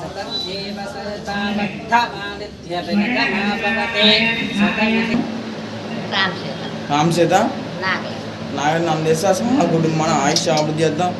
सर्वं जयते सतं देव सतामर्थमादित्यभिगमापवते सकलति రామ్ సీత రామ్ సీత నాగే నాగర్ నన్ను తెస్తే అసలు మన కుటుంబం మన ఆయుష్ అభివృద్ధి చేద్దాం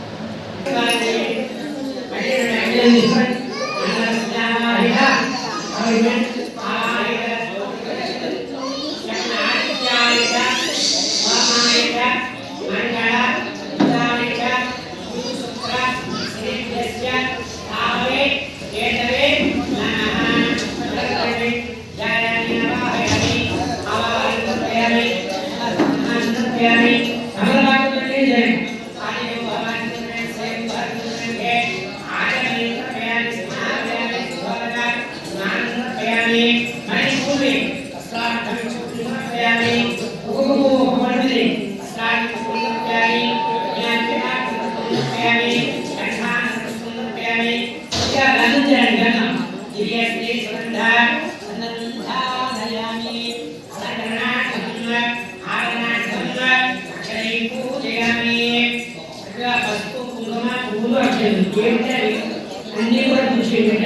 అన్ని కూడా కూర్చోండి అన్ని కూర్చోండి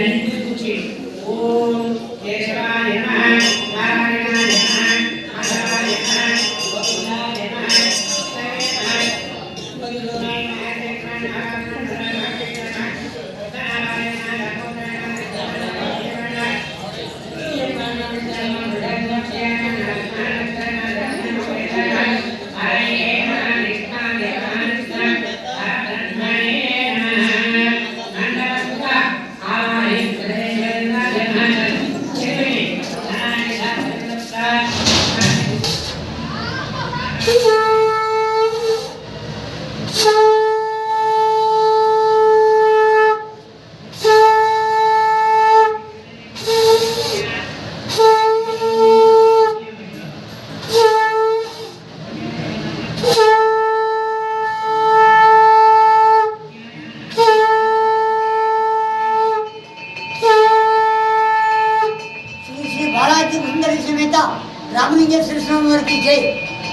రామలింగేశ్వర స్వామి వరకు జై.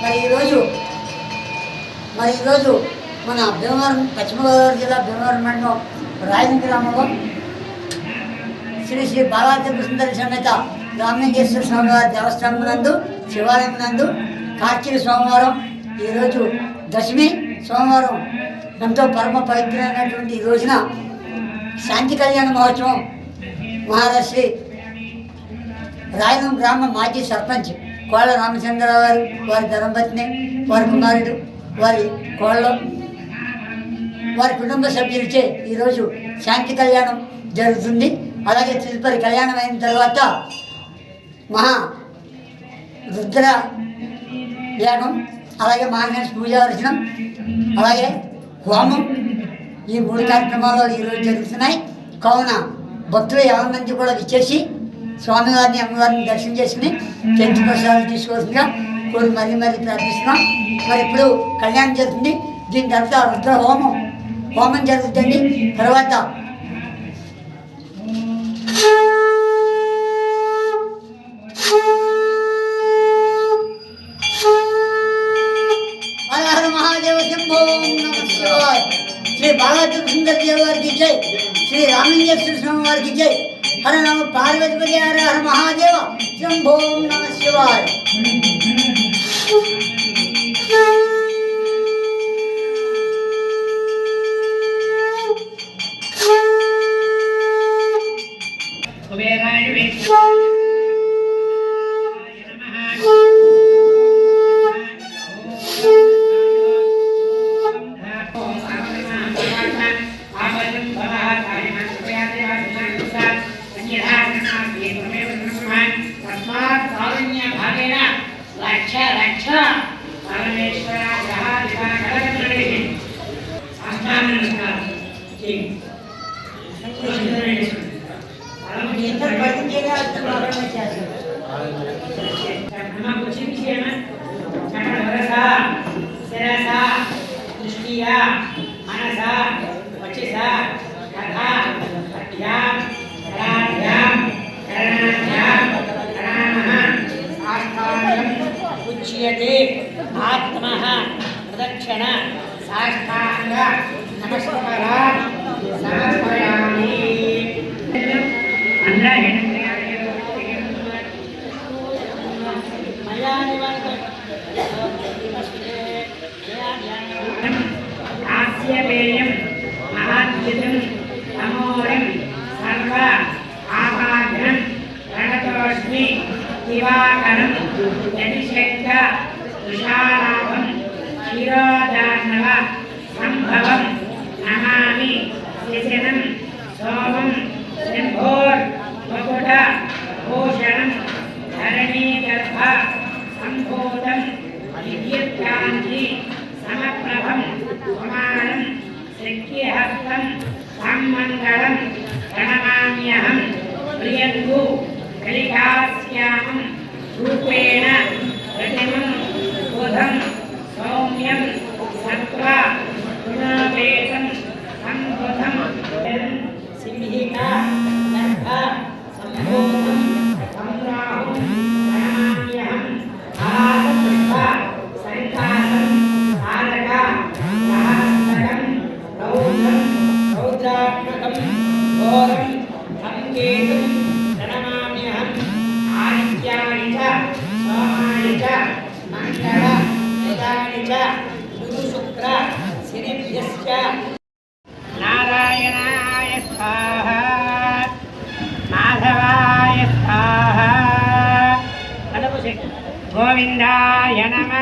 మరి ఈరోజు మరి ఈరోజు మన భీమవరం పశ్చిమ గోదావరి జిల్లా భీమవరం మండలం రాయని గ్రామంలో శ్రీ శ్రీ బాలాజీ సుందరి సమేత రామలింగేశ్వర స్వామి వారి దేవస్థానం నందు శివాలయం నందు కార్తీక సోమవారం ఈరోజు దశమి సోమవారం. ఎంతో పరమ పవిత్రమైనటువంటి ఈ రోజున శాంతి కళ్యాణ మహోత్సవం. మహారాశ్రీ రాయనం గ్రామ మాజీ సర్పంచ్ కోళ్ళ రామచంద్రరావు గారు వారి ధర్మపత్ని వారి కుమారుడు వారి కోళ్ళ వారి కుటుంబ సభ్యులచే ఈరోజు శాంతి కళ్యాణం జరుగుతుంది. అలాగే తదుపరి కళ్యాణం అయిన తర్వాత మహా రుద్ర యాగం అలాగే మహాగణేష్ పూజార్చనం అలాగే హోమం ఈ మూడు కార్యక్రమాలు ఈరోజు జరుగుతున్నాయి. కావున భక్తులు ఎవరి నుంచి కూడా విచ్చేసి స్వామివారిని అమ్మవారిని దర్శనం చేసుకుని చెంచు ప్రసాదాలు తీసుకోవాల్సిందిగా కోరి మరీ మరీ ప్రార్థిస్తున్నాం. మరి ఇప్పుడు కళ్యాణం జరుగుతుంది. దీని తర్వాత రుద్ర హోమం హోమం జరుగుతుంది. తర్వాత మహాదేవ శంభో శ్రీ బాలాజీ సుందర దేవ వారికి జై. శ్రీ రామలింగేశ్వర స్వామి వారికి జై. ஹர நம பார்வதிபதி ஹர ஹர மகாதேவ சம்போம் நம சிவாய் आत्मा आत्मः प्रदक्षिण साष्टाङ्ग नमस्कारः। నమ దివాకరం విశాలాభం క్షీరోదార్ణవ సంభవం విద్యుత్కాంతి సమప్రభం కుమారం శక్తిహస్తం సమ్మంగళం ప్రణమామ్యహం ప్రియంగు కలికాస్యామం రూపేణ ప్రతిమం బుధం సౌమ్యం సత్వ గుణోపేతం సోమాని మంగళ బుధాని చ గురు శుక్ర శనిభ్యశ్చ నారాయణాయ స్వాహ మాధవాయ స్వాహ గోవిందాయ నమ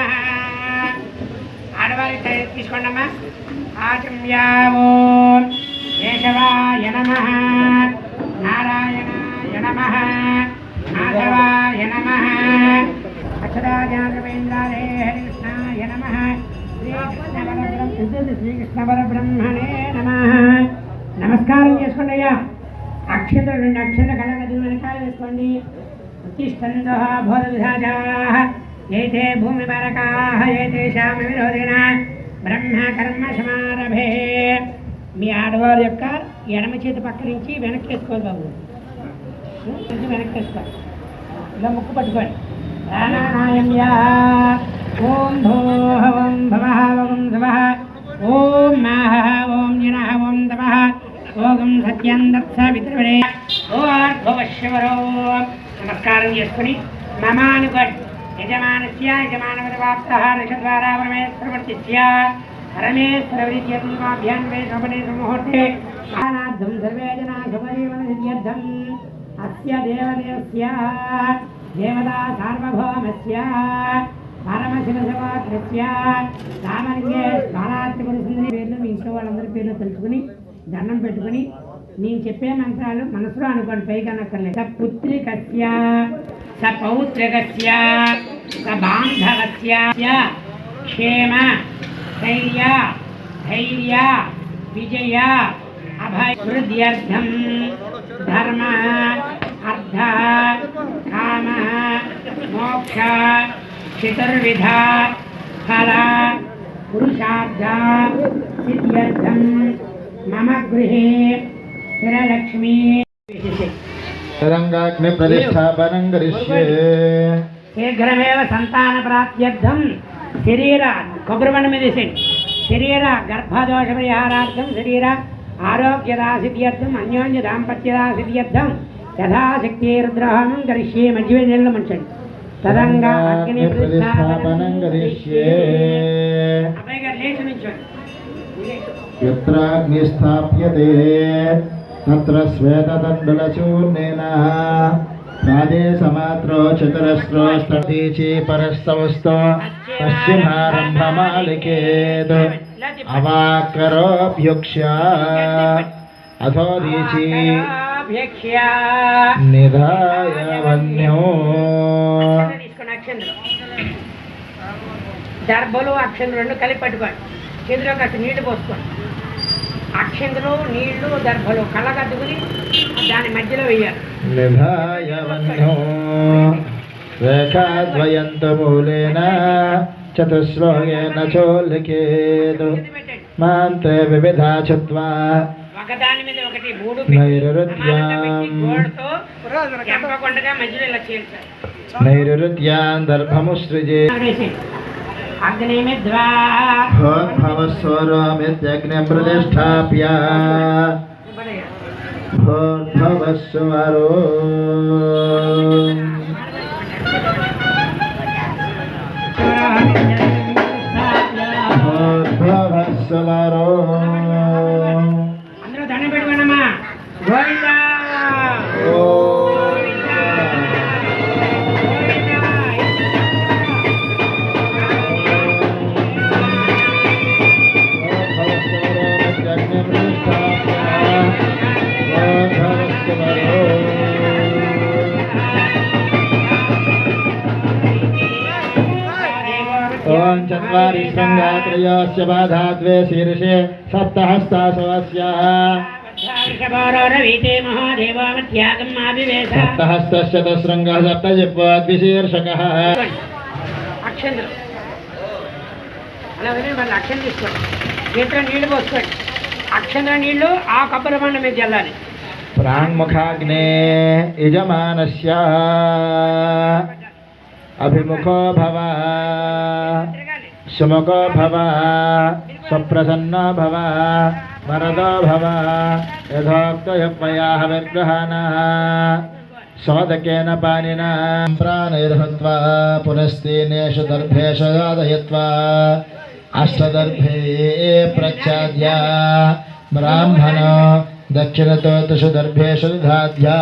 ఆడవారి తీసుకోండమ్మా। ఆచమ్యావో శ్రీకృష్ణ పరబ్రహ్మణే నమ. నమస్కారం చేసుకోండి అయ్యా. అక్షత రెండు అక్షత కళగది వెనకాల వేసుకోండి. ఉత్తిష్టందో బోధ విధాజా ఏతే భూమి బరకాహ ఏతేషామ విరోధిన. బ్రహ్మ కర్మ సమారభే. మీ ఆడవారి యొక్క ఎడమ చేతి పక్క నుంచి వెనక్కి వేసుకోవాలి బాబు. వెనక్కి వేసుకోవాలి ఇలా ముక్కు పట్టుకోండి ప్రాణాయామ్యా ఓం భోః ఓం భవః ఓం శవః ఓం మాహ ఓం జనః ఓం తపః ఓం సత్యం దత్స విద్రవరే నమస్కారం చేసుకుని మమానుగడ్ అనుకోండి యజమానస్య యజమానవదవాప్తః నక్షద్వారా పరమేశ్వరవర్తిస్య పరమేశ్వర విద్యమాభ్యాన్ ముహూర్తే మహానార్థం సర్వే జనా శుభజీవన సిద్ధ్యర్థం అస్య దేవదేవస్య దేవతా సార్వభౌమస్య రామలింగే స్వరాత్రిపురి సుందరి పేర్లు మీ ఇంట్లో వాళ్ళందరి పేర్లు తెలుసుకుని దండం పెట్టుకుని నేను చెప్పే మంత్రాలు మనసులో అనుకోండి పైకి అనక్కర్లేదు. స పుత్రికస్య స పౌత్రికస్య స బాంధవస్య. క్షేమ ధైర్య ధైర్య విజయ అభయృద్ధ్యర్థం ధర్మ అర్థ కామ మోక్ష. चतुर्विधा फला पुरुषार्था शरीर कोब्रमण् मेडिसिन् शरीर गर्भदोषपरिहारार्थं शरीर आरोग्यदासिद्ध्यर्थम् अन्योन्यदाम्पत्यदासिद्ध्यर्थं यथाशक्तिर्द्रहणं करिष्ये। मज्जिवे नेल्लमञ्चन् తరంగా అగ్ని ప్రతిష్టాపనం కరిష్యే. ఎత్ర అగ్ని స్థాప్యతే తత్ర శ్వేత తద్బలశూన్యేన రాజే సమాత్రో చతురస్రో స్తీచి పరస్తవస్తో పశ్చిమారంభమాలికేత్ అవాకరోభ్యుక్ష అధోదీచి. అభ్యక్ష్య నిధాయ దర్భలు అక్షంద్రం రెండు కలిపి పట్టుకోండి. చేతిలో కాస్త నీళ్ళు పోసుకోండి. అక్షంద్రులు నీళ్ళు దర్భలు కళ్ళ కట్టుకుని దాని మధ్యలో వెయ్యాలి నిధాయ వన్యో రేఖాద్వయంతమూలేన చతుశ్లోకేన చోల్లిఖేతు మాంతే వివిధ చుత్వా. ఒకదాని మీద ఒకటి మూడు నైరుత్యం. పెట్టి గోడతో ఎంపకొండగా మధ్యలో ఇలా చేయాలి సార్ నైరుత్యాన్ దర్భముసృజే అగ్నిమిద్వా భవస్వరమిత్యగ్నిం ప్రతిష్టాప్య భవస్వరో భవస్వరో ద్వే శీర్షే సప్తహస్తాసవస్య రవీతే మహాదేవామత్యాగం ఆవివేశ సప్తహస్తస్య తశృంగः సప్తజిహ్వాద్విశీర్షకः అక్షంతలు అలా వాళ్ళు అక్షం తీసుకోండి చేతిలో నీళ్ళు పోసుకోండి. అక్షంతల నీళ్ళు ఆ కొబ్బరి బండ మీద చల్లాలి. ప్రాంగ్ముఖాగ్నే యజమానస్య. అభిముఖో భవ. सुमुखो भव स्वप्रसन्नो भव मरद भव यथोक्तयज्ञया हविर्गृहाणः। समदकेन पाणिना प्राणैर्हत्वा पुनस्तीनेषु दर्भेषु यादयित्वा अष्टदर्भे प्रच्छाद्या ब्राह्मणो दक्षिणतो त्रिषु दर्भेषु धाद्या।